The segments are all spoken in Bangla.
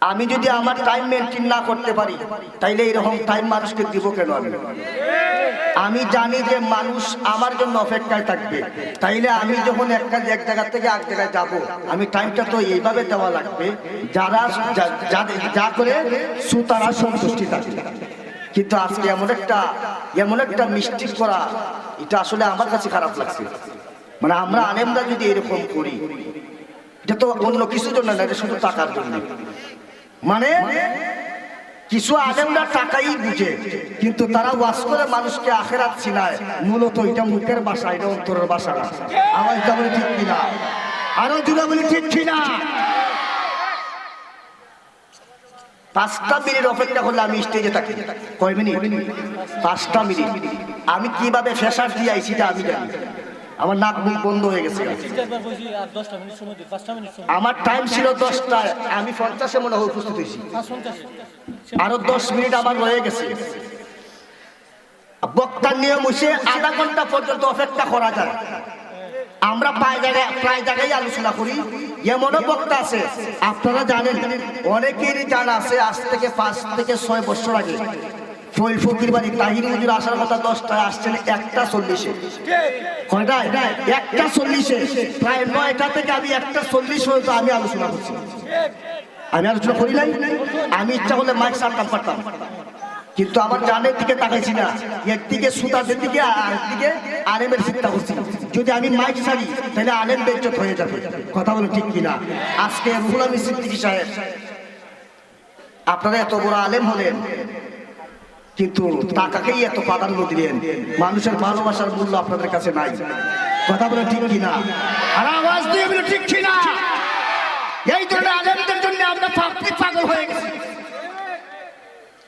আমি যদি আমার টাইম মেনটেন না করতে পারি, তাইলে এরকম টাইম মানুষকে দিব কেন আমি? আমি জানি যে মানুষ আমার জন্য অপেক্ষায় থাকবে। তাইলে আমি যখন একটা এক জায়গা থেকে এক জায়গায় যাব, আমি টাইমটা তো এইভাবে দেওয়া লাগবে, যারা যা- করে সুতারা সন্তুষ্টি থাকবে কিন্তু আজকে এমন একটা এমন একটা মিষ্টি করা, এটা আসলে আমার কাছে খারাপ লাগছে। মানে আমরা আলেমরা যদি এরকম করি, এটা তো অন্য কিছুর জন্য না, এটা শুধু টাকার জন্য। মানে কিছু আলেমরা টাকাই বুঝে, কিন্তু তারা ওয়াজ করে মানুষকে আখেরাত চিনায়। মূলত এটা মুখের বাসা এটা অন্তরের বাসা না। আমার বলে ঠিক কিনা? আরও জুড়ে বলি ঠিক কিনা? পাঁচটা মিনিট অপেক্ষা করলে আমি স্টেজে থাকি। কয় মিনিট? পাঁচটা মিনিট। আমি কীভাবে ফেসার দিয়ে আইছি আমি জানি। আমার নাক মুখ বন্ধ হয়ে গেছে। আমার টাইম ছিল দশটায়, আমি পঞ্চাশে মনে হয় উপস্থিত হয়েছি। আরও দশ মিনিট আমার রয়ে গেছে। বক্তার নিয়ম হচ্ছে আধা ঘণ্টা পর্যন্ত অপেক্ষা করা যায়। আমরা প্রায় জায়গায় প্রায় জায়গায় আলোচনা করি। এমনও বক্তা আছে, আপনারা জানেন, অনেকেরই জানা আছে, আজ থেকে পাঁচ থেকে ছয় বছর আগে। ফৈল ফকির বাড়ি তাহির হুজুর আসার কথা দশটায় আসছেন একটা চল্লিশে। কয়টা একটা চল্লিশে। প্রায় নয়টা থেকে আমি একটা চল্লিশ হয়তো আমি আলোচনা করছি। আমি আলোচনা করি নাই। আমি ইচ্ছা করলে মাইক সারতাম, পারতাম। কিন্তু আমার জানের দিকে তাকাইছি না। একদিকে সুতাদের দিকে আর একদিকে আলেমের চিন্তা করছি। যদি আমি মাইক ছাড়ি তাহলে আলেম বেজ্জত হয়ে যাবে। কথা বলে ঠিক কিনা? আজকে রুহুল আমি সিদ্দিকী সাহেব, আপনারা এত বড় আলেম হলেন। কিন্তু টাকাকেই এত প্রাধান্য দিলেন। মানুষের ভালোবাসার মূল্য আপনাদের কাছে নাই। কথা বলে ঠিক কিনা? আর আওয়াজ দিয়ে বলে ঠিক কিনা? এই ধরনের আলেমদের জন্য আমরা পাপড়ি পাগল হয়ে গেছি।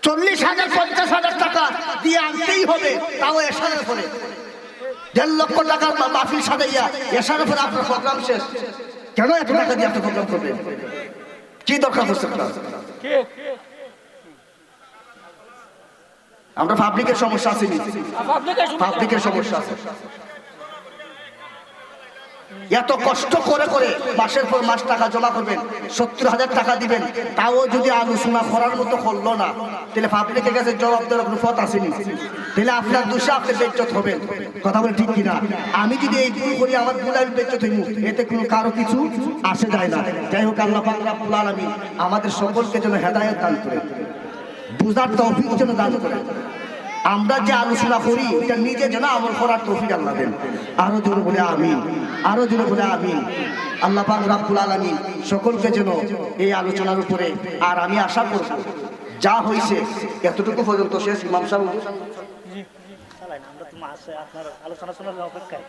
চল্লিশ হাজার পঞ্চাশ হাজার টাকা দিয়ে আনতেই হবে তাও এসারের পরে দেড় লক্ষ টাকার মা- মাহফিল সাজাইয়া এসারের পরে আপনার প্রোগ্রাম শেষ। কেন এত টাকা দিয়ে আপনি প্রোগ্রাম করবেন? কি দরকার হচ্ছে আপনার আমরা পাবলিকের সমস্যা আছে পাবলিকের সমস্যা আছে। এত কষ্ট করে করে মাসের পর মাস টাকা জমা করবেন, সত্তর হাজার টাকা দিবেন, তাও যদি আলোচনা করার মতো করল না, তাহলে পাবলিকের কাছে জবাব দেওয়ার কোনো পথ আসেনি তাহলে আপনার দোষে আপনি বেজ্জত হবেন। কথা বলে ঠিক কিনা? আমি যদি এই ভুল করি, আমার ভুল আমি বেজ্জত হইব এতে কোনো কারও কিছু আসে যায় না। যাই হোক, আল্লাহ পাক রাব্বুল আলামিন আমাদের সকলকে যেন হেদায়েত দান করে বুঝার তৌফিক যেন দান করে। আমরা যে আলোচনা করি, এটা নিজে যেন আমল করার তৌফিক আল্লাহ দেন। আরও জোরে বলে আমিন, আরও জোরে বলে আমিন। আল্লাহ পাক রাব্বুল আলামিন সকলকে যেন এই আলোচনার উপরে, আর আমি আশা করব যা হয়েছে এতটুকু পর্যন্ত শেষ। ইমাম সাহেব। আমরা তো মাসে আপনার আলোচনা শোনার অপেক্ষায়।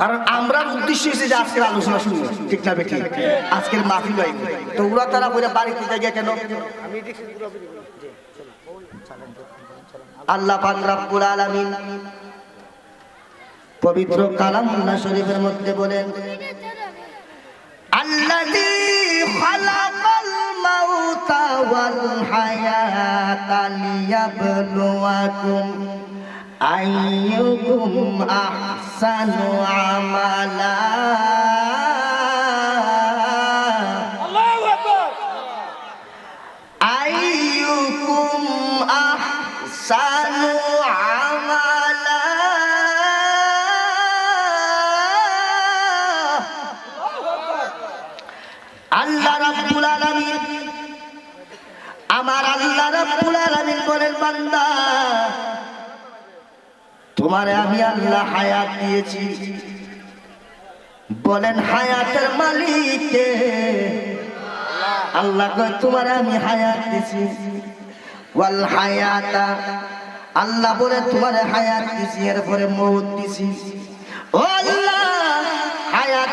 কারণ আমরা উদ্দেশ্য হয়েছে যে আজকের আলোচনা শুনব, ঠিক না বেঠিক? আজকের মাহফিল হয়। তো ওরা তারা বলে বাড়িতে জায়গা কেন? আল্লাহ পাক রব্বুল আলামিন পবিত্র কালামুল্লাহ শরীফের মধ্যে বলেন, আল্লাযী খালাকাল মাউতা ওয়াল হায়াতা লিয়াবলুয়াকুম আইয়ুকুম আহসানু। আমালা। আইয়ুকুম আহসানু আমালা। আল্লাহ রাব্বুল আলামিন আমার আল্লাহ রাব্বুল আলামিন বলেন বান্দা তোমারে আমি আল্লাহ হায়াত দিয়েছি। বলেন, হায়াতের মালিককে আল্লাহ কয়, তোমার আমি হায়াত দিছি। ওয়াল হায়াতা, আল্লাহ বলে, তোমার হায়াত দিছি, এরপরে মৌত দিছি। ও আল্লাহ!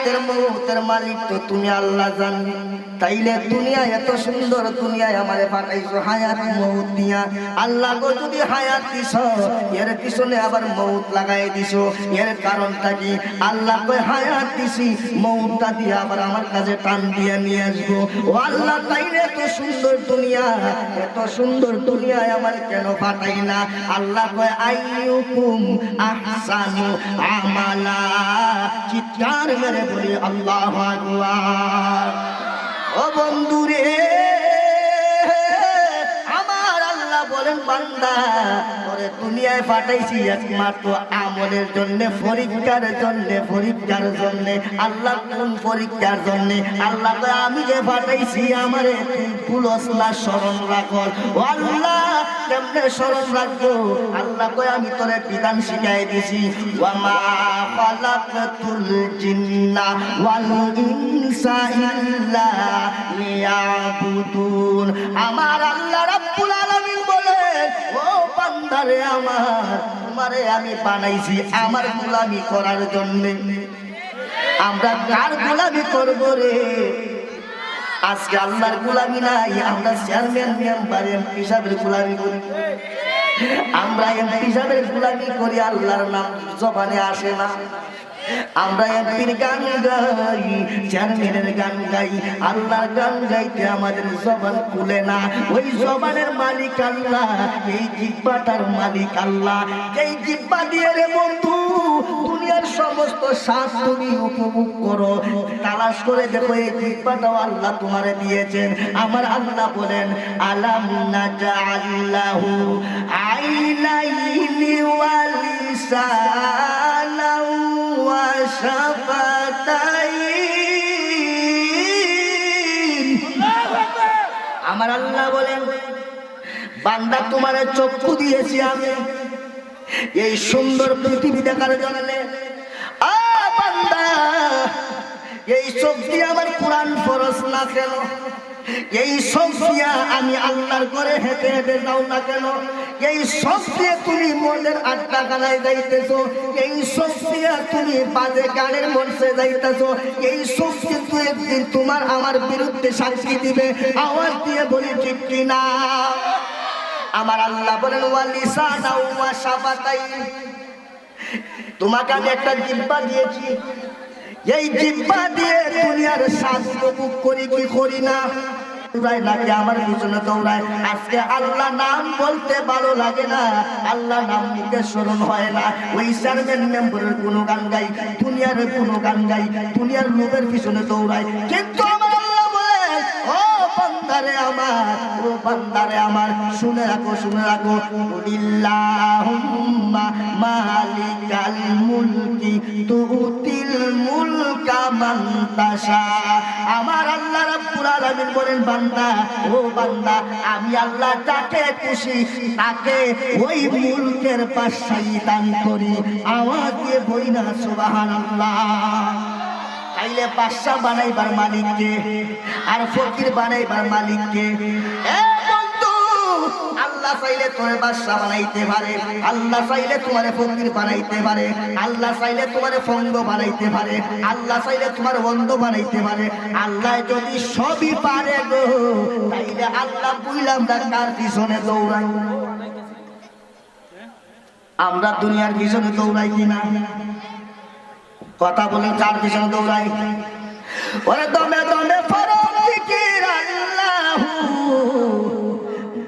হায়াতের মৌতের মালিক তো তুমি আল্লাহ জানি। তাইলে দুনিয়া এত সুন্দর, দুনিয়ায় আমারে পাঠাইছো হায়াত মৌত দিয়া। আল্লাহ গো, যদি হায়াত দিছ, এর পিছনে আবার মৌত লাগাই দিছো। এর কারণটা কি? আল্লাহ কই হায়াত দিছি মৌতটা দিয়ে আবার আমার কাছে টান দিয়ে নিয়ে আসব। ও আল্লাহ, তাইলে এত সুন্দর দুনিয়া, এত সুন্দর দুনিয়ায় আমার কেন পাঠাই না? আল্লাহ কয়, আইয়ুকুম আহসানু আমালা। চিৎকার মেরে বলি আল্লাহ ও বন্ধুরে বান্দা, তোরে দুনিয়ায় পাঠাইছি একমাত্র আমলের জন্য, পরীক্ষার জন্য পরীক্ষার জন্য, আল্লাহ কোন পরীক্ষার জন্য? আল্লাহ আমি যে পাঠাইছি আমারে না, স্মরণ রাখল ও আল্লাহ, কেমনে স্মরণ রাখব? আল্লাহ কয়, আমি তোরে বিধান শিখাই দিছি। আমার আল্লাহ রাব্বুল বান্দারে আমার, তোমারে আমি বানাইছি আমার গোলামি করার জন্য। আমরা কার গোলামি করব রে? আজকে আল্লাহর গোলামি নাই, আমরা চেয়ারম্যান, মেম্বার, এমপি সাহেবের গোলামি করি। আমরা এমপি সাহেবের গোলামি করি, আল্লাহর নাম জবানে আসে না। আমরা এমপির গান গাই, চেয়ারম্যানের গান গাই, আল্লাহর গান গাইতে আমাদের জবান খুলে না। ওই জবানের মালিক আল্লাহ, এই জিব্বাটার মালিক আল্লাহ। এই জিব্বা দিয়ে রে বন্ধু, দুনিয়ার সমস্ত শ্বাস তুমি উপভোগ করো। তালাশ করে দেখো, এই জিব্বাটাও আল্লাহ তোমারে দিয়েছেন। আমার আল্লাহ বলেন, আলাম নাজাআল্লাহু আইনাইনি ওয়া লিসানাও ওয়া শাফাতাইন আমার আল্লাহ বলেন, বান্দা তোমার চক্ষু দিয়েছি আমি। এই সুন্দর পৃথিবী দেখার জন্য। আ বান্দা, এই চোখ দিয়ে আমার কোরআন ফরস না কেন? এই সব দিয়া আমি আল্লাহর করে হেঁটে হেঁটে যাও না কেন? এই সব দিয়ে তুমি মনের আড্ডা গানায় যাইতেছো। এই সব দিয়া তুমি বাজে গানের মঞ্চে যাইতেছো। এই সব কিন্তু একদিন তোমার আমার বিরুদ্ধে সাক্ষী দিবে। আওয়াজ দিয়ে বলি, ঠিক কিনা আমার আল্লাহ বলেন ওয়ালিসা না ওয়া শাফাতাই তোমাকে আমি একটা জিব্বা দিয়েছি। এই জিব্বা দিয়ে দুনিয়ার শাস্ত্র উপভোগ করি কি করি না? নাকি আমার পিছনে দৌড়ায়। আজকে আল্লাহ নাম বলতে ভালো লাগে না। স্মরণ হয় না। ওই মেম্বরের কোনো গান গাই, দুনিয়ার কোন গান গাই, দুনিয়ার লোকের পিছনে দৌড়ায়। কিন্তু বান্দারে আমার, ও বান্দারে আমার, শুনে রাখো শুনে রাখো। কুলিল্লাহুম্মা মালিকাল মুলকি তুতিল মুলকা মান তাশা। আমার আল্লাহ রাব্বুল আলামিন বলেন, বান্দা, ও বান্দা, আমি আল্লাহ যাকে খুশি, তাকে ওই মুলকের পাশাই দান করি। আওয়াজ দিয়ে বলি না, সুবহানাল্লাহ। তাইলে বাদশা বানাইবার মালিককে আর ফকির বানাইবার মালিককে। আল্লাহ চাইলে তোমার বাদশা বানাইতে পারে, আল্লাহ চাইলে তোমার ফকির পারে, আল্লাহ চাইলে তোমার ফঙ্গ বানাইতে পারে, আল্লাহ চাইলে তোমার বন্ধ বানাইতে পারে। আল্লাহ যদি সবই পারে গো, তাইলে আল্লাহ বুঝলাম না পিছনে দৌড়াই? আমরা দুনিয়ার পিছনে দৌড়াই কিনা? কথা বলে চার পিছনে দৌড়াই? ওরে দমে দমে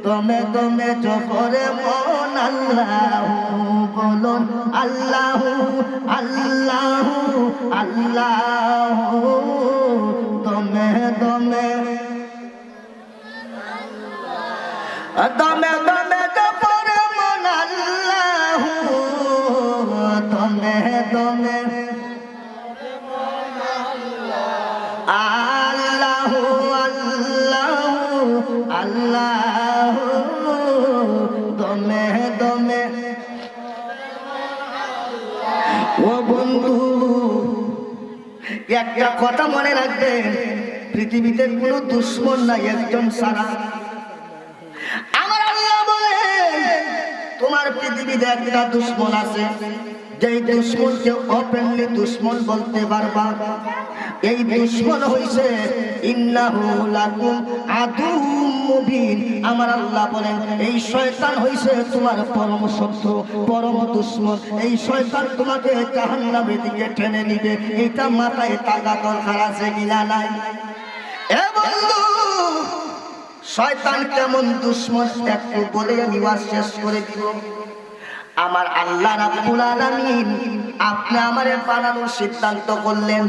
দমে দমে জফরে মন আল্লাহু, বলুন আল্লাহু আল্লাহু আল্লাহু। দমে দমে। দমে দমে জফরে মন আল্লাহু। দমে দমে। একটা কথা মনে রাখবে, পৃথিবীতে কোনো দুশ্মন নাই একজন সারা আমার আল্লাহ বলে, তোমার পৃথিবীতে একটা দুশ্মন আছে, যেই দুশ্মনকে ওপেনলি দুশ্মন বলতে পারবা। এই দুশ্মন হইছে, ইন্নাহু লাকুম আদুউম মুবিন। আমার আল্লাহ বলেন, এই শয়তান হইছে তোমার পরম শত্রু, পরম দুশ্মন। এই শয়তান তোমাকে জাহান্নামের দিকে টেনে নিবে। এটা মাথায় টাকা দরকার আছে কিনা নাই? এ বন্ধু, শয়তান কেমন দুশ্মন? একটু বলে ওয়াজ শেষ করে দিব। আমার আল্লাহ রাব্বুল আলামিন, আপনি আমারে বানানোর সিদ্ধান্ত করলেন।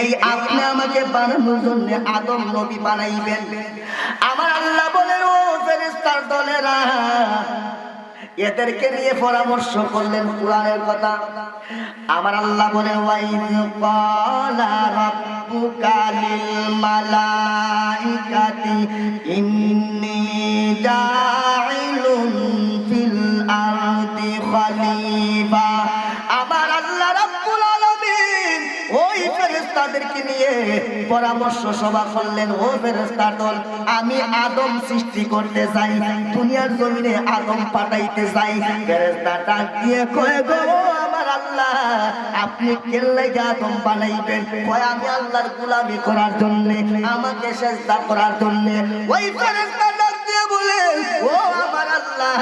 এই আপনি আমাকে বানানোর জন্য আদম নবী বানাইবেন। আমার আল্লাহ বলেন ও ফেরেস্তার দলেরা, এদেরকে নিয়ে পরামর্শ করলেন কোরআনের কথা। আমার আল্লাহ বলে রাব্বুকা লিল মালাইকাতি জাইলুন ফিল আরদি খলিফা। ফেরেশতাদেরকে নিয়ে পরামর্শ সভা করলেন, ও ফেরেশতার দল আমি আদম সৃষ্টি করতে চাই দুনিয়ার জমিনে আদম পাঠাইতে চাই ফেরেশতা ডাক দিয়ে কয়ে, গো আমার আল্লাহ, আপনি কেল্লাই আদম বানাইবেন? কয়, আমি আল্লাহর গোলামি করার জন্য, আমাকে সেজদা করার জন্য। ওই ফেরেশতা ডাক দিয়ে বলেন ও আমার আল্লাহ,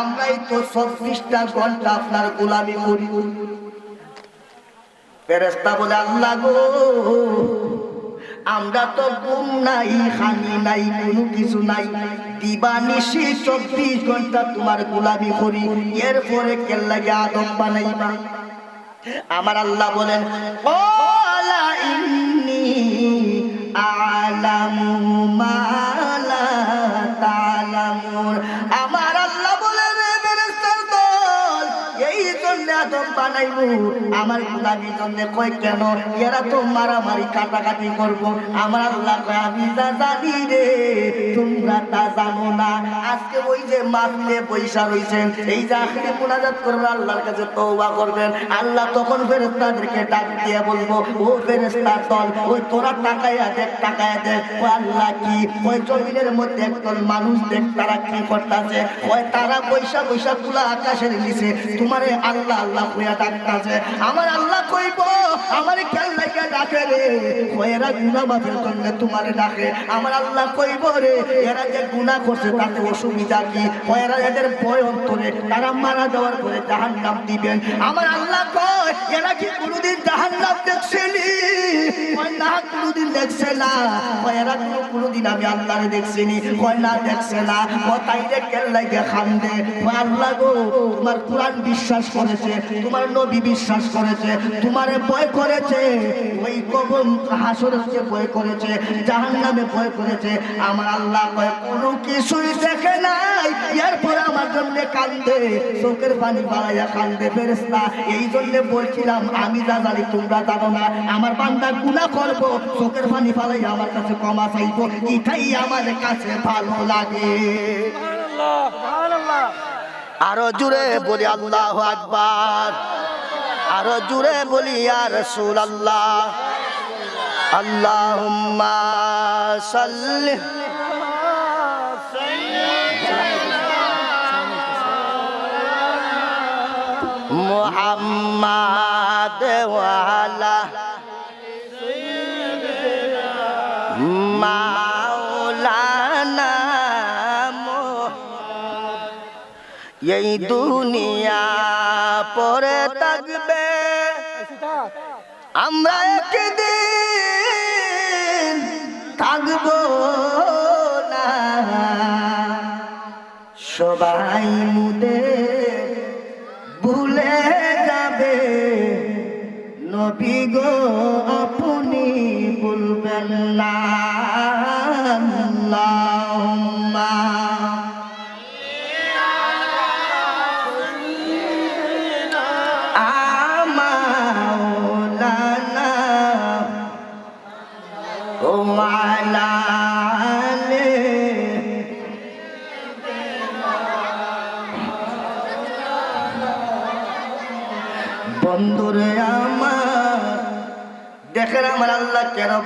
আমরাই তো চব্বিশটা ঘণ্টা আপনার গোলামি করি। ফেরেস্তা বলে, আল্লাহ গো, আমরা তো ঘুম নাই হানি নাই, কোনো কিছু নাই। দিবা নিশি চব্বিশ ঘণ্টা তোমার গোলামি করি, এরপরে কেল্লাগে আদম বানাইবা? আমার আল্লাহ বলেন "ক্বালা ইন্নী আ'লামু মা আল্লাহ তখন ডাক দিয়ে বলব, ও ফেরেশতার দল, ওই তোরা টাকায়া দেখ টাকায়া দেখ ও আল্লাহ কি? ওই জমিনের মধ্যে একদল মানুষ দেখ, তারা কি করতেছে? ওই তারা পয়সা পয়সা গুলা আকাশের নিচে, তোমারে আল্লাহ আল্লাহ আমার আল্লাহ কইব রে। এরা যে গুনাহ করছে তাতে অসুবিধা কি? এরা এদের ভয় অন্তরে, তারা মারা যাওয়ার পরে জাহান্নাম দিবেন। আমার আল্লাহ কয়, এরা কি কোনোদিন জাহান্নাম না। কোনোদিন আমি আল্লাহ তোমার ভয় করেছে। ভয় করেছে আমার আল্লাহ কোনো কিছুই দেখে নাই। এরপরে আমার জন্য কান্দে, চোখের পানি বাড়াইয়া কান্দে এই জন্য বলছিলাম, আমি যা তোমরা না, আমার বান্দা গুণা করব, চোখের পানি ফালাইয়া আমার কাছে ক্ষমা চাইব, এটাই আমার কাছে ভালো লাগে। আরও জুড়ে বলি আল্লাহ আকবার, আরও জুড়ে বলি আর রসুল আল্লাহ আল্লাহুম্মা সাল্লি ওয়ালা মাওলানা এই দুনিয়া পরে থাকবে। আমরা একদিন থাকব না। সবাই মুদে নবী গো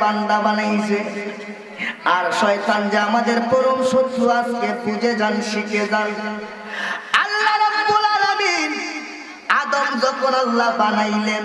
বান্দা বানাইছে। আর শয়তান যে আমাদের পরম শত্রু, আজকে বুঝে যান, শিখে যান। আল্লাহ রাব্বুল আলামিন আদম যখন আল্লাহ বানাইলেন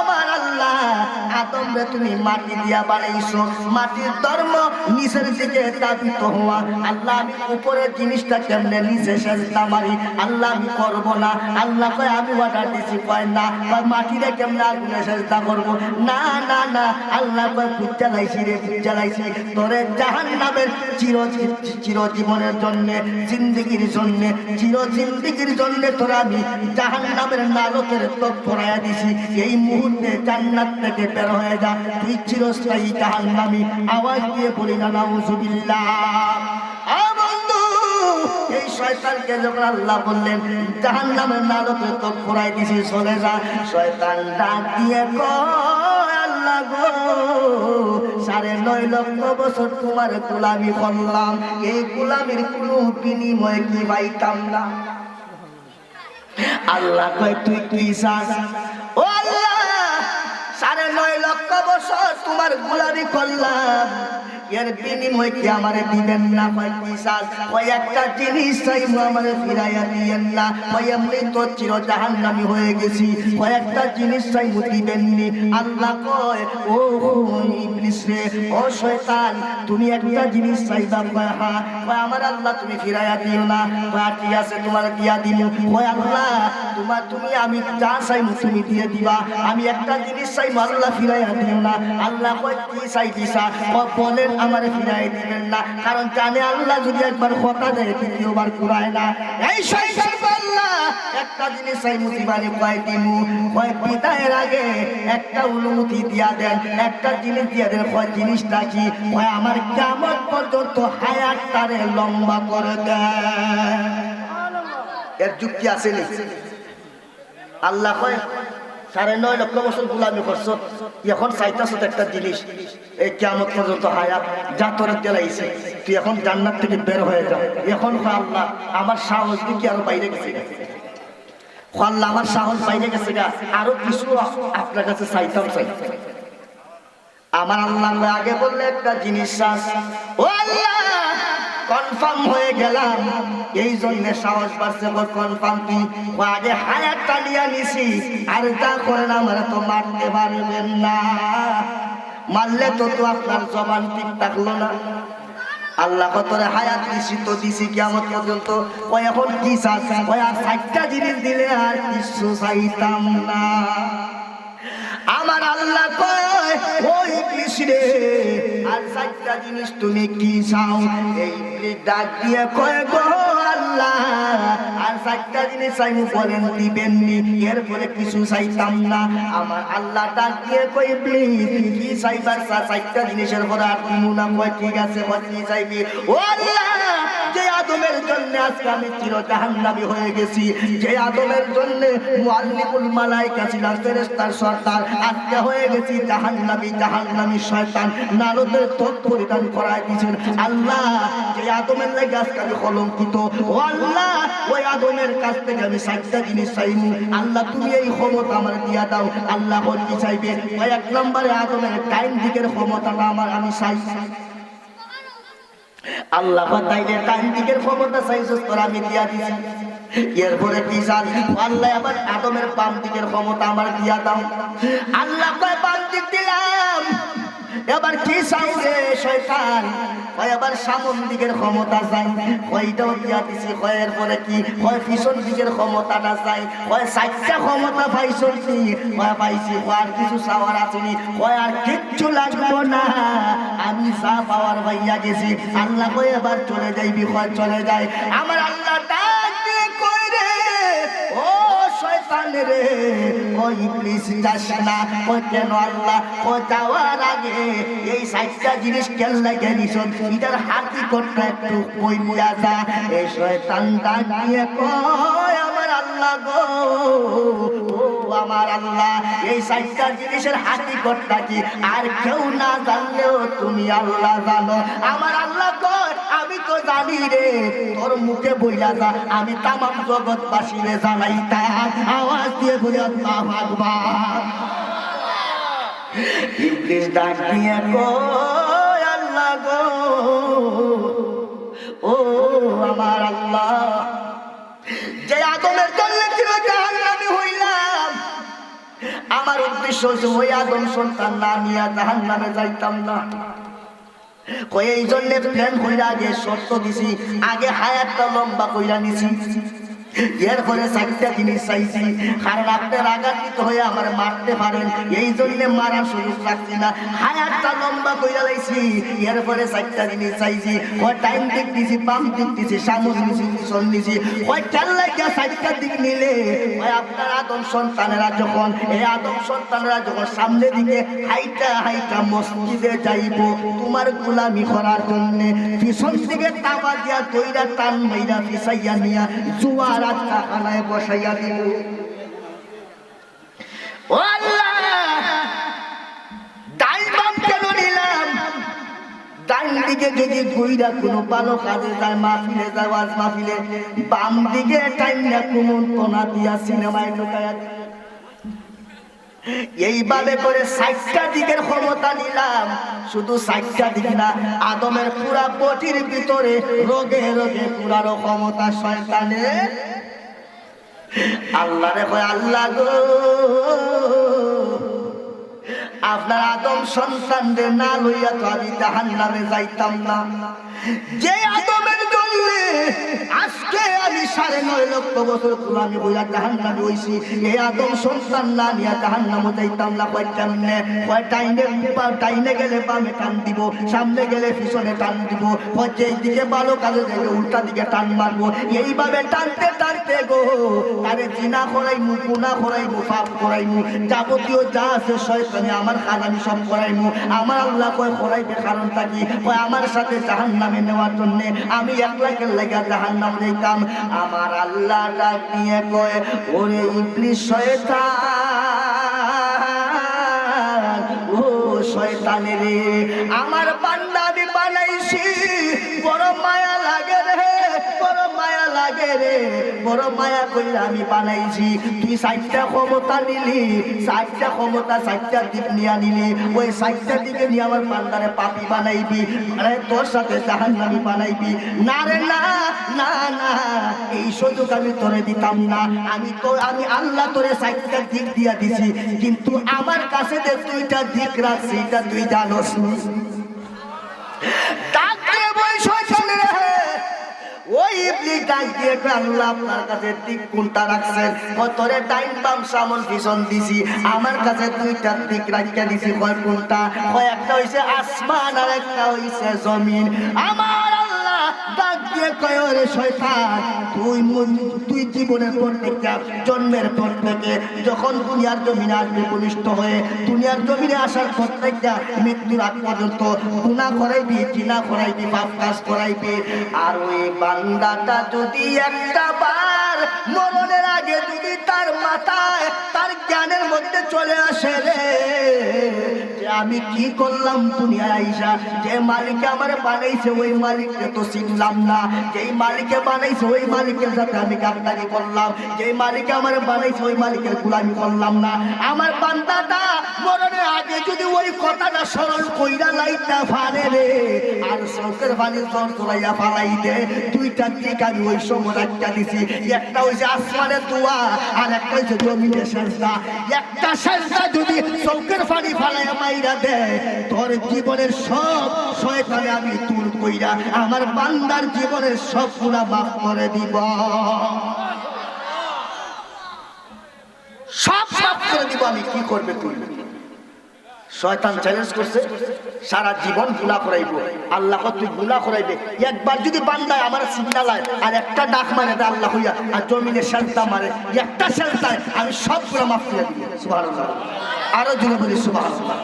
তুমি মাটি দিয়া বানাইছো। মাটির ধর্ম নিচের দিকে দাবিত হওয়া। আল্লাহ, আমি জিনিসটা কেমনে নিচে সেজদা মারি? আল্লাহ, আমি না। আল্লাহ কয়, আমি দিছি। কয়, না। মাটিরে কেমনে আগুনে সেজদা না না না। আল্লাহ কয় রে তোরে জাহান্নামের চির চিরজীবনের জন্য, জিন্দগির জন্য, চির জিন্দগির জন্য তোরা আমি জাহান্নামের নারকের তোপ পড়াইয়া দিছি। এই মুহূর্তে জান্নাত থেকে বের হয়ে যা। তুই চিরস্থায়ী জাহান্নামি। আওয়াজ দিয়ে বলি না নাউজুবিল্লাহ এই শয়তানকে যখন আল্লাহ বললেন নারকে তো ফোরাই দিছি, চলে যা। শয়তান ডাক দিয়ে গো এই কোনো কি আল্লাহ কয়, তুই কি চাস? ও আল্লাহ তোমার না? একটা জিনিস ফিরাইয়া দিয়েন না। ওই হয়ে গেছি একটা জিনিস কয়, ও রে তুমি একটা জিনিস চাইবা কয় আমার আল্লাহ তুমি ফিরাইয়া দিও না। আছে তোমার দিয়া দিল আল্লাহ, তোমার, তুমি আমি যা চাইব তুমি দিয়ে দিবা। আমি একটা জিনিস চাইব আল্লাহ ফিরাইয়া আল্লাহ কয়, কি চাই বলেন আমারে ফিরাই দিবেন না। কারণ জানে আল্লাহ যদি একবার আল্লাহ একটা জিনিস চাই কয় আগে একটা অনুমতি দিয়া দেন। একটা জিনিস দিয়া দেন। কয়, জিনিসটা কি? আমার কেমন পর্যন্ত হায়াত তারে লম্বা করে দেয় এর যুক্তি আছে আল্লাহ কয় সাড়ে নয় লক্ষ বছর গুলামি করছ। এখন চাইতেছ একটা জিনিস, এই কেমন পর্যন্ত হায়াত যা তোরে তেলাইছে তুই এখন জান্নাত থেকে বের হয়ে যা। এখন আল্লাহ, আমার সাহস দিকে আরও বাইরে গেছে আল্লাহ, আমার সাহস বাইরে গেছে গা। আরও কিছু আপনার কাছে চাইতাম চাই। আমার আল্লাহ আগে বললে একটা জিনিস। ও আল্লাহ! কনফার্ম হয়ে গেলাম। এই জন্য সাহস পাচ্ছে কনফার্ম কি? আগে হায়াত টালিয়া নিছি, আর যা করেন আমার তো মারতে পারবেন না। মারলে তো তো আপনার জবান ঠিক থাকল না। আল্লাহ কতরে হায়াত দিছি তো দিছি কেমন পর্যন্ত। ও এখন কি চাস? ও আর চারটা জিনিস দিলে আর কিছু চাইতাম না। আমার আল্লাহ কয় ওই কৃষ্ণে আর চারটা জিনিস তুমি কি চাও? এই ডাক দিয়ে কয় গো আল্লাহ? আর চারটা জিনিস চাইমু বলেন দিবেন নি, এরপরে কিছু চাইতাম না। আমার আল্লাহ ডাক দিয়ে কই ইবলিস কি চাইবার চারটা জিনিসের পরে আর দিমু না ঠিক আছে কি চাইবি? ও আল্লাহ! যে আদমের জন্য আজকে আমি চির জাহান্নামী হয়ে গেছি, যে আদমের জন্য মুআল্লিমুল মালাইকা ছিলাম ফেরেশতার সর্দার, আজকে হয়ে গেছি জাহান্নামী জাহান্নামী শয়তান। নারদের তোপ পরিধান করায় দিয়েছেন। আল্লাহ, যে আদমের লাগে আজকে আমি কলঙ্কিত। ও আল্লাহ, ওই আদমের কাছ থেকে আমি সাতটা জিনিস চাইব আল্লাহ, তুমি এই ক্ষমতা আমার দিয়া দাও। আল্লাহ কি চাইবে। ওই এক নম্বরে আদমের টাইম দিকের ক্ষমতাটা আমার আমি চাই। আল্লাহ তাইলে টাইম দিকের ক্ষমতা চাইছিস তোর আমি দিয়া দিছি। এরপরে আল্লাহ আবার আদমের বাম দিকের ক্ষমতা আমার দিয়া দাও। আল্লাহ বাম দিক দিলাম। এবার কি চাই রে শয়তান? কয়, এবার সামন দিকের ক্ষমতা চাই। কয়টাও দিয়া দিছি। কয়ের পরে কি? কয়, পিছন দিকের ক্ষমতাটা চাই। কয়, চারটা ক্ষমতা পাইছন কি কয়, পাইছি। কয়, আর কিছু চাওয়ার আসেনি কয়, আর কিচ্ছু লাগবো না। আমি যা পাওয়ার ভাইয়া গেছি। আল্লাহ কয়, এবার চলে যাইবি। কয়, চলে যায় আমার আল্লাহ শয়তান রে। ওই প্লিজ যাস না ও কেন আল্লাহ? ও যাওয়ার আগে এই সাতটা জিনিস কেন লাগে নিশন ইটার হাতি করতে একটু কইলা যা। এই শয়তান দাঁড়িয়ে কয় আমার আল্লাহ গো। আমার আল্লাহ। এই সাতটা জিনিসের হাতি করতে কি? আর কেউ না জানলেও তুমি আল্লাহ জানো। আমার আল্লাহ কয় আমি তো জানি রে। তোর মুখে বইলা যা, আমি তামাম জগৎবাসী রে জানাই তা আওয়াজ দিয়ে বলে, আল্লাহ আকবার। ইবলিস ডাক দিয়ে কয়, আল্লাহ গো, ও আমার আল্লাহ। যে আদমের জন্য ছিল আমার উদ্দেশ্য হচ্ছে, ওই আদম সন্তান না নিয়ে জাহান নামে যাইতাম না। এই জন্য প্ল্যান কইরা আগে সত্য দিছি, আগে হায়াতটা লম্বা কইরা নিছি। এরপরে চারটা জিনিস চাইছি, কারণ আপনি রাগান্বিত হয়ে আমার মারতে পারেন এই জন্য মারার সুযোগ রাখছি না হায়াতটা লম্বা কইরা লাইছি। এরপরে চারটা জিনিস চাইছি ওই টাইম দিক দিছি পাম দিক দিছি সামুজ দিছি পিছন দিছি ওই চার লাগিয়া চারটা দিক নিলে ওই আপনার আদম সন্তানেরা যখন, এই আদম সন্তানেরা যখন সামনে দিকে হাইটা হাইটা মসজিদে যাইব, তোমার গোলামি করার জন্য, পিছন দিকে তাবা দিয়া দইরা টান মাইরা পিছাইয়া নিয়া জুয়ার আটকা খানায় বসাইয়া দিব কেন দিকে যদি ঘুইরা কোনো ভালো কাজে যায় মাহফিলে যায় ওয়াজ বাম দিকে টাইম না কুমন্তনা দিয়া সিনেমায়। এইভাবে করে সাইটটা দিকের ক্ষমতা নিলাম। শুধু সাইটটা দিক না, আদমের পুরা বটির ভিতরে রোগে রোগে পুরারও ক্ষমতা শয়তানে আল্লাহ রে আল্লাহ গো। আপনার আদম সন্তানদের না লইয়া তো আমি জাহান নামে যাইতাম না। যে আদমের জন্য আজকে আমি সাড়ে নয় লক্ষ বছর আমি বইয়া জাহান নামে হইছি এই আদম সন্তান না নিয়া জাহান নামে যাইতাম না। কয় কেমনে কয় টাইনে টাইনে গেলে বামে টান দিব, সামনে গেলে পিছনে টান দিব, কয় যেই দিকে ভালো কাজে যাবে উল্টা দিকে টান মারবো। এইভাবে টানতে টানতে গো, তারে জিনা করাইমু গুনা করাইমু, পাপ করাইমু, যাবতীয় যা আছে শয়তানি আমার কাজ আমি সব করাইমু। আমার আল্লাহ কয় করাইবে কারণটা কি? কয়, আমার সাথে জাহান নামে নেওয়ার জন্য আমি একলাকে লেগে জাহান নাম দিতাম আমার আল্লাহ ডাক নিয়ে কয়, ওরে ইবলিস শয়তান, ও শয়তানে রে, আমার বান্দা আমি বানাইছি, বড় মায়া লাগে লাগে রে। বড় মায়া আমি বানাইছি। তুই সাইটটা ক্ষমতা নিলি সাইটটা ক্ষমতা সাইটটা দিক নিলি। ওই সাইটটা দিকে নিয়ে আমার বান্দারে পাপি বানাইবি। আরে তোর সাথে বানাইবি। না রে, না না না, এই সুযোগ আমি তোরে দিতাম না। আমি তো, আমি আল্লাহ তোরে সাইটটা দিক দিয়া দিছি। কিন্তু আমার কাছে যে দুইটা দিক রাখছি এটা তুই জানোস বই শয়তানে আমার কাছে দুইটা কয়, কোনটা। কয়, একটা আর একটা জমিন। তুই তুই জীবনের পর থেকে, জন্মের পর থেকে, যখন দুনিয়ার জমিনে আসবে বলিষ্ঠ হয়ে, দুনিয়ার জমিনে আসার পর থেকে মৃত্যুর আগ পর্যন্ত গুণা করাইবি, জিনা করাইবি, পাপ কাজ করাইবি। আর ওই বান্দাটা যদি একটা বার মরণের আগে যদি তার মাথায়, তার জ্ঞানের মধ্যে চলে আসে রে। আমি কি করলাম দুনিয়ায় আইসা? যে মালিক আমার বানাইছে, ওই মালিককে তো চিনলাম না। যেই মালিকে বানাইছে, ওই মালিকের সাথে আমি গাদ্দারি করলাম। যেই মালিক আমার বানাইছে, ওই মালিকের গুলামি করলাম না। আমার বান্দাটা মরণের আগে যদি ওই কথাটা স্মরণ কইরা লাইটা ফারে রে, আর চৌকের পানি জল তোলাইয়া ফালাই দে দুইটা দিক আমি ওই সময় একটা দিছি। একটা হইছে আসমানের দোয়া, আর একটা হইছে জমিনের সেজদা। একটা সেজদা যদি চৌকের পানি ফালাইয়া মাইরা দে, তোর জীবনের সব শয়তানে আমি দূর কইরা আমার বান্দার জীবনের সব পুরা মাফ করে দিব। সব মাফ করে দিব, আমি কি করবে তুই? শয়তান চ্যালেঞ্জ করছে, সারা জীবন গুণা করাইবো। আল্লাহ তুই গুণা করাইবে? একবার যদি বান্দায় আমার সিগনালায় আর একটা ডাক দে আল্লাহ হইয়া, আর জমিনে সেলতা মারে, একটা সেলতায় আমি সবগুলো মাফ করে দিব। আরও জুড়ে বলি সুবহানাল্লাহ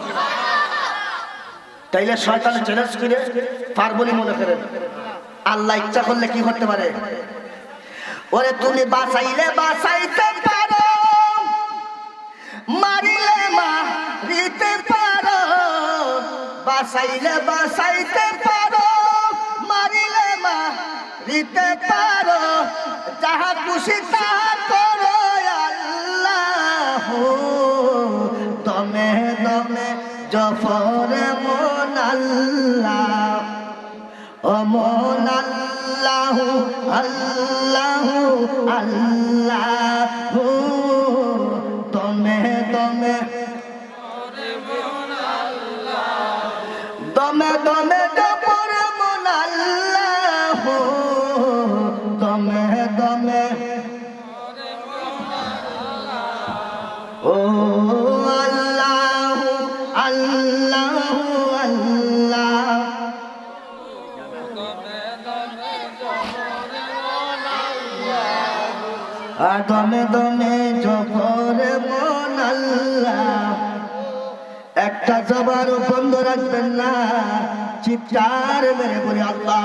তাইলে শয়তান চ্যালেঞ্জ করে পারবনি মনে করেন আল্লাহ ইচ্ছা করলে কি করতে পারে? ওরে তুমি বাঁচাইলে বাঁচাইতে পারো, মারিলে মারিতে পারো বাসাইলে বাসাইতে পারো, মারিলে মারিতে পারো, যাহা খুশি তাহা দমে দমে পরে মোনাল্লাহ দমে দমে। ও আল্লাহ আল্লাহ আল্লাহ। দমে দমে চিৎকার মেরে বলি, আল্লাহ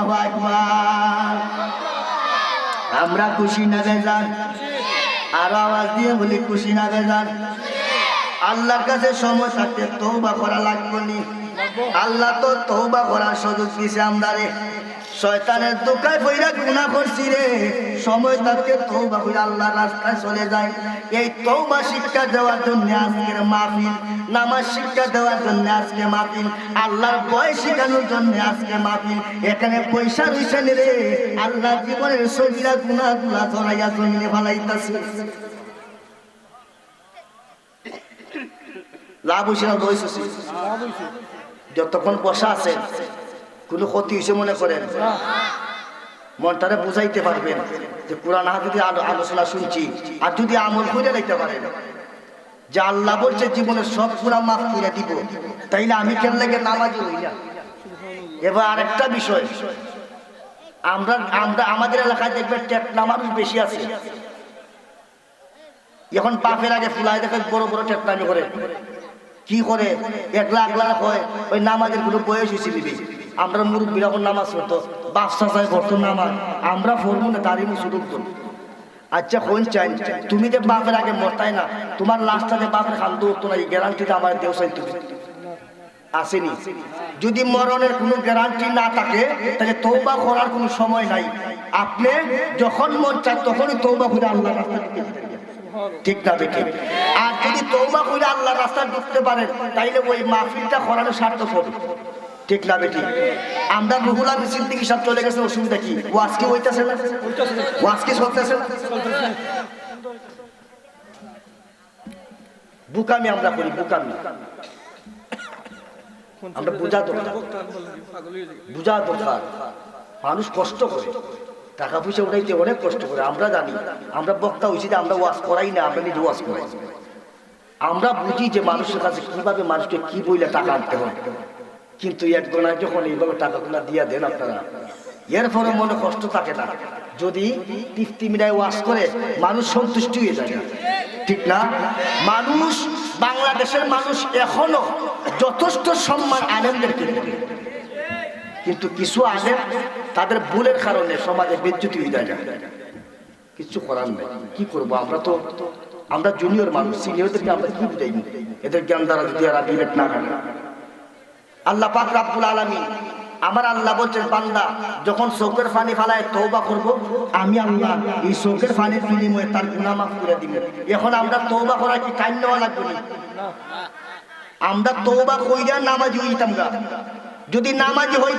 আমরা খুশি না বেজান আরও আওয়াজ দিয়ে বলি, খুশি না বেজান আল্লাহর কাছে সময় থাকতে তো বা করা লাগবে নি। আল্লাহ তো তৌবা করার সুযোগ দিছে আমদারে শয়তানের দোকায় বইরা গুণা করছি রে। সময় থাকতে তৌবা করে আল্লাহর রাস্তায় চলে যায়। এই তৌবা শিক্ষা দেওয়ার জন্য আজকের মাহফিল, নামাজ শিক্ষা দেওয়ার জন্য আজকে মাহফিল, আল্লাহর ভয় শেখানোর জন্য আজকে মাহফিল। এখানে পয়সা রইছে রে। আল্লাহ জীবনের সবিরা গুণা গুলা ধরাইয়া জমিনে ফালাইতাছে। লাভ হয়েছে না লস হয়েছে যতক্ষণ বসা আছেন কোনো ক্ষতি হয়েছে মনে করেন? মনটারে বুঝাইতে পারবেন যে কোরআন যদি আলো- আলোচনা শুনছি, আর যদি আমল করে নিতে পারেন। যে আল্লাহ বলছে, জীবনের সব গুণা মাফ করে দিব। তাইলে আমি কেন লাগে নামাজি না এবার আরেকটা বিষয়। আমরা আমরা আমাদের এলাকায় দেখবেন টেকনা মানুষ বেশি আছে। এখন পাপের আগে ফুলাই দেখে বড় বড় টেকনামি করে। কি করে? এক লাখ লাখ হয়। ওই নামাজের কোনো বয়স হয়েছে নিবি আমরা মুরব্বী যখন নামাজ পড়তো। বাচ্চা চাই করতো নামাজ। আমরা পড়ব না তারই শুরু আচ্ছা কোন চাই, তুমি যে বাপের আগে মরতাই না, তোমার লাস্টটা যে বাপের খান দৌড়তো না, এই গ্যারান্টিটা আমার দেও চাই তুমি। আসেনি। যদি মরণের কোনো গ্যারান্টি না থাকে, তাহলে তৌবা করার কোনো সময় নাই। আপনি যখন মন চান, তখনই তৌবা করে আল্লাহ রাস্তা। ঠিক না ঠিক আর যদি তৌবা করে আল্লাহ রাস্তা ঢুকতে পারেন, তাইলে ওই মাহফিলটা করানো সার্থক হবে ঠিক না বেটি আমরা রুহুলা মিছিল থেকে সব চলে গেছে, অসুবিধা কি? ও আজকে হইতেছে না? ও আজকে চলতেছে না? বুকামি আমরা করি, বুকামি। আমরা বোঝা দরকার। বোঝা দরকার। মানুষ কষ্ট করে। টাকা পয়সা উঠাইতে অনেক কষ্ট করে, আমরা জানি, আমরা বক্তা হয়েছি যে আমরা ওয়াশ করাই না, আমরা নিজে ওয়াশ করাই। আমরা বুঝি যে মানুষের কাছে কীভাবে মানুষকে কি বইলে টাকা আনতে হয়। কিন্তু একজনের যখন এইভাবে টাকাগুলো দিয়ে দেন আপনারা এর ফলে মনে কষ্ট থাকে না। যদি তৃপ্তি মিলায় ওয়াশ করে, মানুষ সন্তুষ্টি হয়ে যায় ঠিক না? মানুষ, বাংলাদেশের মানুষ এখনও যথেষ্ট সম্মান আনন্দেরকে দেবে কিন্তু কিছু আলেম তাদের ভুলের কারণে সমাজে বিদ্যুৎ হয়ে যায় কিছু করার নেই। কি করব? আমরা তো, আমরা জুনিয়র মানুষ সিনিয়রদেরকে আমরা কি বুঝাইনি এদের জ্ঞান দ্বারা যদি এরা বিবেক না করে। আল্লাহ পাক রাব্বুল আলামিন আমার আল্লাহ বলছেন, বান্দা, যখন চোখের পানি ফালায় তৌবা করব, আমি আল্লাহ এই চোখের পানির বিনিময়ে তার গুনাহ মাফ করে দিব। এখন আমরা তৌবা করা কি টাইম নেওয়া লাগবে না? আমরা তৌবা কইরা নামাজি হইতাম গা যদি নামাজি হই